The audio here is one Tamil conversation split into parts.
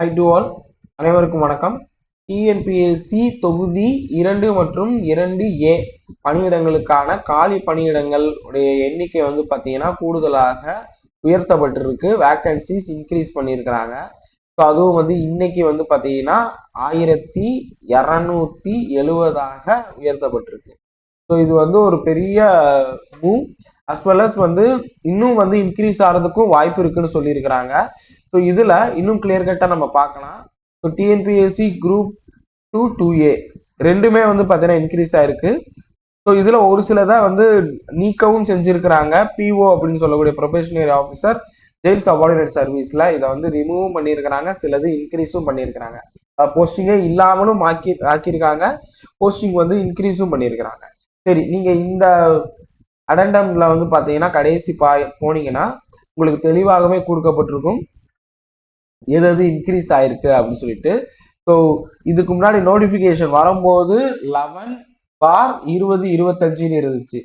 ஹை டு ஆல் அனைவருக்கும் வணக்கம். டிஎன்பிஎஸ்சி தொகுதி இரண்டு மற்றும் இரண்டு ஏ பணியிடங்களுக்கான காலி பணியிடங்கள் உடைய எண்ணிக்கை வந்து பார்த்தீங்கன்னா கூடுதலாக உயர்த்தப்பட்டிருக்கு. வேக்கன்சிஸ் இன்க்ரீஸ் பண்ணியிருக்கிறாங்க. ஸோ அதுவும் வந்து இன்னைக்கு வந்து பார்த்தீங்கன்னா ஆயிரத்தி இரநூத்தி எழுபதாக உயர்த்தப்பட்டிருக்கு. ஸோ இது வந்து ஒரு பெரிய மூவ் அஸ் வெல் அஸ் வந்து இன்னும் வந்து இன்க்ரீஸ் ஆகிறதுக்கும் வாய்ப்பு இருக்குன்னு சொல்லியிருக்கிறாங்க. ஸோ இதில் இன்னும் கிளியர் கட்டாக நம்ம பார்க்கலாம். So TNPSC group two two A ரெண்டுமே வந்து பார்த்தீங்கன்னா இன்க்ரீஸ் ஆயிருக்கு. ஸோ இதில் ஒரு சிலதை வந்து நீக்கவும் செஞ்சுருக்கிறாங்க. பிஓ அப்படின்னு சொல்லக்கூடிய ப்ரொபேஷனரி ஆஃபீஸர் ஜெயில் சபார்டினேட் சர்வீஸில் இதை வந்து ரிமூவும் பண்ணியிருக்கிறாங்க. சிலது இன்க்ரீஸும் பண்ணியிருக்கிறாங்க. போஸ்டிங்கே இல்லாமலும் ஆக்கி ஆக்கியிருக்காங்க. போஸ்டிங் வந்து இன்க்ரீஸும் பண்ணியிருக்கிறாங்க. சரி நீங்கள் இந்த அடண்டம்ல வந்து பாத்தீங்கன்னா கடைசி பா போனீங்கன்னா உங்களுக்கு தெளிவாகவே கொடுக்கப்பட்டிருக்கும். எது எது இன்க்ரீஸ் ஆயிருக்கு அப்படின்னு சொல்லிட்டு. ஸோ இதுக்கு முன்னாடி நோட்டிஃபிகேஷன் வரும்போது லெவன் பார் இருபது இருபத்தஞ்சுன்னு இருந்துச்சு.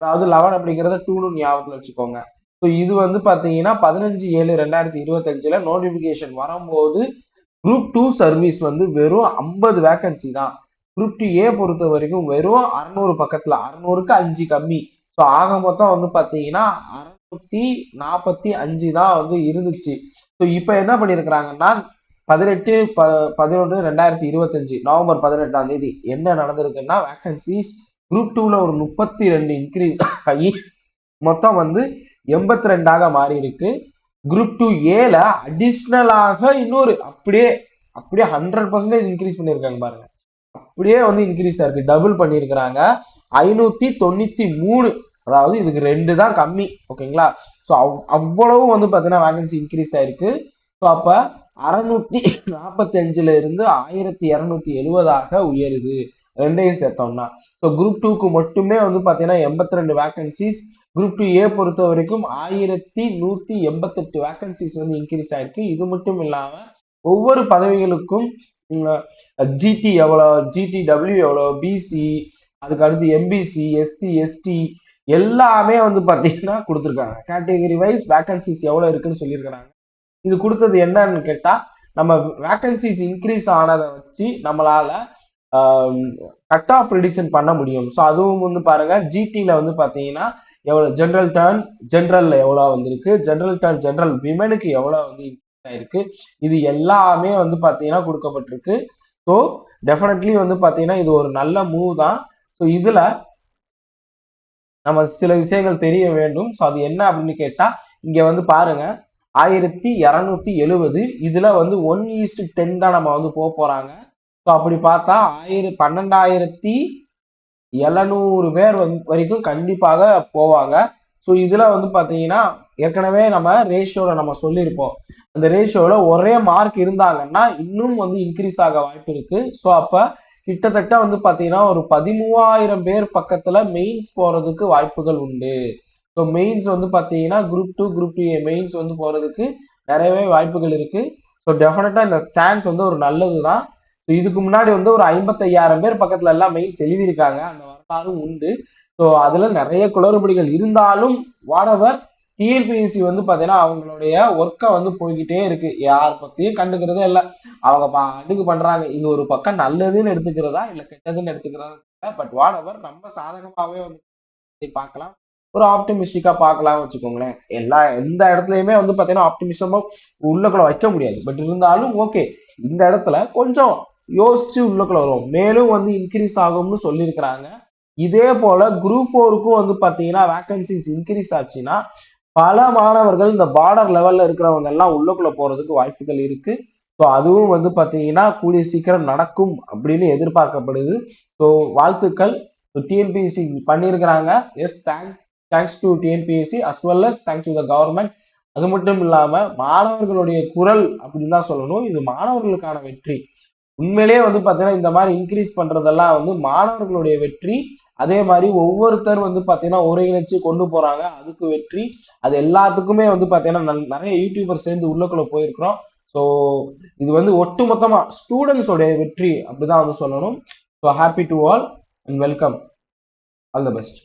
அதாவது லெவன் அப்படிங்கிறத டூனு ஞாபகத்தில் வச்சுக்கோங்க. ஸோ இது வந்து பார்த்தீங்கன்னா பதினஞ்சு ஏழு ரெண்டாயிரத்தி இருபத்தஞ்சில் நோட்டிஃபிகேஷன் வரும்போது குரூப் டூ சர்வீஸ் வந்து வெறும் ஐம்பது வேக்கன்சி தான். குரூப் டூ ஏ பொறுத்த வரைக்கும் வெறும் அறநூறு பக்கத்தில் அறநூறுக்கு அஞ்சு கம்மி. ஸோ ஆக மொத்தம் வந்து பார்த்தீங்கன்னா அறுநூத்தி நாற்பத்தி அஞ்சு தான் வந்து இருந்துச்சு. ஸோ இப்போ என்ன பண்ணியிருக்கிறாங்கன்னா பதினெட்டு ப பதினொன்று ரெண்டாயிரத்தி இருபத்தஞ்சு நவம்பர் பதினெட்டாம் தேதி என்ன நடந்திருக்குன்னா வேக்கன்சிஸ் குரூப் டூவில் ஒரு முப்பத்தி ரெண்டு இன்க்ரீஸ் ஆகி மொத்தம் வந்து எண்பத்தி ரெண்டாக மாறி இருக்கு குரூப் டூ ஏல அடிஷ்னலாக இன்னொரு அப்படியே அப்படியே ஹண்ட்ரட் பர்சன்டேஜ் இன்க்ரீஸ் பண்ணியிருக்காங்க பாருங்க. அப்படியே வந்து இன்க்ரீஸ் ஆயிருக்கு டபுள் பண்ணியிருக்கிறாங்க. ஐநூத்தி தொண்ணூத்தி மூணு. அதாவது இதுக்கு ரெண்டு தான் கம்மி. ஓகேங்களா ஸோ அவ் அவ்வளவு வந்து பார்த்தீங்கன்னா வேகன்சி இன்க்ரீஸ் ஆயிருக்கு. ஸோ அப்போ அறநூத்தி நாற்பத்தி அஞ்சுல இருந்து ஆயிரத்தி இரநூத்தி எழுபதாக உயருது. ரெண்டையும் சேர்த்தோம்னா. ஸோ குரூப் டூக்கு மட்டுமே வந்து பார்த்தீங்கன்னா எண்பத்தி ரெண்டு வேகன்சிஸ் குரூப் டூ ஏ பொறுத்த வரைக்கும் ஆயிரத்தி நூத்தி எண்பத்தெட்டு வேகன்சிஸ் வந்து இன்க்ரீஸ் ஆயிருக்கு. இது மட்டும் இல்லாம ஒவ்வொரு பதவிகளுக்கும் ஜிடி எவ்வளோ ஜிடி டபிள்யூ எவ்வளோ பிசி அதுக்கு அடுத்து எம்பிசி எஸ்சி எஸ்டி எல்லாமே வந்து பார்த்தீங்கன்னா கொடுத்துருக்காங்க. கேட்டகரி வைஸ் வேக்கன்சிஸ் எவ்வளோ இருக்குன்னு சொல்லியிருக்கிறாங்க. இது கொடுத்தது என்னன்னு கேட்டால் நம்ம வேக்கன்சிஸ் இன்க்ரீஸ் ஆனதை வச்சு நம்மளால கட் ஆஃப் ப்ரிடிக்ஷன் பண்ண முடியும். ஸோ அதுவும் வந்து பாருங்க ஜிடியில் வந்து பார்த்தீங்கன்னா எவ்வளோ ஜென்ரல் டர்ன் ஜென்ரலில் எவ்வளோ வந்திருக்கு ஜென்ரல் டர்ன் ஜென்ரல் விமனுக்கு எவ்வளோ வந்து ஆயிருக்கு இது எல்லாமே வந்து பார்த்தீங்கன்னா கொடுக்கப்பட்டிருக்கு. ஸோ டெஃபினெட்லி வந்து பார்த்தீங்கன்னா இது ஒரு நல்ல மூவ் தான். ஸோ இதில் நம்ம சில விஷயங்கள் தெரிய வேண்டும். ஸோ அது என்ன அப்படின்னு கேட்டால் இங்கே வந்து பாருங்க. ஆயிரத்தி இரநூத்தி எழுவது இதில் வந்து ஒன் ஈஸ்ட் டென் தான் நம்ம வந்து போக போகிறாங்க ஸோ அப்படி பார்த்தா ஆயிரம் பன்னெண்டாயிரத்தி எழுநூறு பேர் வந்து வரைக்கும் கண்டிப்பாக போவாங்க. ஸோ இதில் வந்து பார்த்தீங்கன்னா ஏற்கனவே நம்ம ரேஷியோவில் நம்ம சொல்லியிருப்போம். அந்த ரேஷியோவில் ஒரே மார்க் இருந்தாங்கன்னா இன்னும் வந்து இன்க்ரீஸ் ஆக வாய்ப்பு இருக்கு. ஸோ அப்போ கிட்டத்தட்ட வந்து பார்த்தீங்கன்னா ஒரு பதிமூவாயிரம் பேர் பக்கத்தில் மெயின்ஸ் போகிறதுக்கு வாய்ப்புகள் உண்டு. ஸோ மெயின்ஸ் வந்து பார்த்தீங்கன்னா group two group two mains வந்து போகிறதுக்கு நிறையவே வாய்ப்புகள் இருக்கு. ஸோ டெஃபினட்டாக இந்த சான்ஸ் வந்து ஒரு நல்லது தான் ஸோ இதுக்கு முன்னாடி வந்து ஒரு ஐம்பத்தையாயிரம் பேர் பக்கத்துல எல்லாம் மெயின்ஸ் எழுதியிருக்காங்க. அந்த வரலாறும் உண்டு. ஸோ அதுல நிறைய குளறுபடிகள் இருந்தாலும் வாடவர் டிஎன்பிஎஸ்சி வந்து பார்த்தீங்கன்னா அவங்களுடைய ஒர்க்கை வந்து போய்கிட்டே இருக்கு. யார் பற்றியும் கண்டுக்கிறதே இல்லை. அவங்க அதுக்கு பண்றாங்க. இது ஒரு பக்கம் நல்லதுன்னு எடுத்துக்கிறதா இல்லை கெட்டதுன்னு எடுத்துக்கிறதா? பட் வாடவர் நம்ம சாதகமாகவே வந்து பார்க்கலாம். ஒரு ஆப்டிமிஸ்டிக்காக பார்க்கலாம் வச்சுக்கோங்களேன். எல்லா எந்த இடத்துலையுமே வந்து பார்த்தீங்கன்னா ஆப்டிமிசமாக உள்ளக்குள்ள வைக்க முடியாது. பட் இருந்தாலும் ஓகே இந்த இடத்துல கொஞ்சம் யோசிச்சு உள்ளக்குள்ள வரும். மேலும் வந்து இன்க்ரீஸ் ஆகும்னு சொல்லியிருக்கிறாங்க. இதே போல குரூப் ஃபோருக்கும் வந்து பார்த்தீங்கன்னா வேக்கன்சிஸ் இன்க்ரீஸ் ஆச்சுன்னா பல மாணவர்கள் இந்த பார்டர் லெவல்ல இருக்கிறவங்க எல்லாம் உள்ளக்குள்ள போறதுக்கு வாய்ப்புகள் இருக்கு. ஸோ அதுவும் வந்து பார்த்தீங்கன்னா கூடிய சீக்கிரம் நடக்கும் அப்படின்னு எதிர்பார்க்கப்படுது. ஸோ வாழ்த்துக்கள். டிஎன்பிஎஸ்சி பண்ணியிருக்கிறாங்க. Yes thank thanks to TNPSC as well as thanks to the government அது மட்டும் இல்லாமல் மாணவர்களுடைய குரல் அப்படின்னு தான் சொல்லணும். இது மாணவர்களுக்கான வெற்றி. உண்மையிலேயே வந்து பார்த்தீங்கன்னா இந்த மாதிரி இன்க்ரீஸ் பண்ணுறதெல்லாம் வந்து மாணவர்களுடைய வெற்றி. அதே மாதிரி ஒவ்வொருத்தர் வந்து பார்த்தீங்கன்னா ஒருங்கிணைச்சு கொண்டு போறாங்க. அதுக்கு வெற்றி. அது எல்லாத்துக்குமே வந்து பார்த்தீங்கன்னா நிறைய யூடியூபர் சேர்ந்து உள்ளக்குள்ள போயிருக்கிறோம். ஸோ இது வந்து ஒட்டுமொத்தமா ஸ்டூடெண்ட்ஸோடைய வெற்றி அப்படிதான் வந்து சொல்லணும். So happy to all and welcome all the best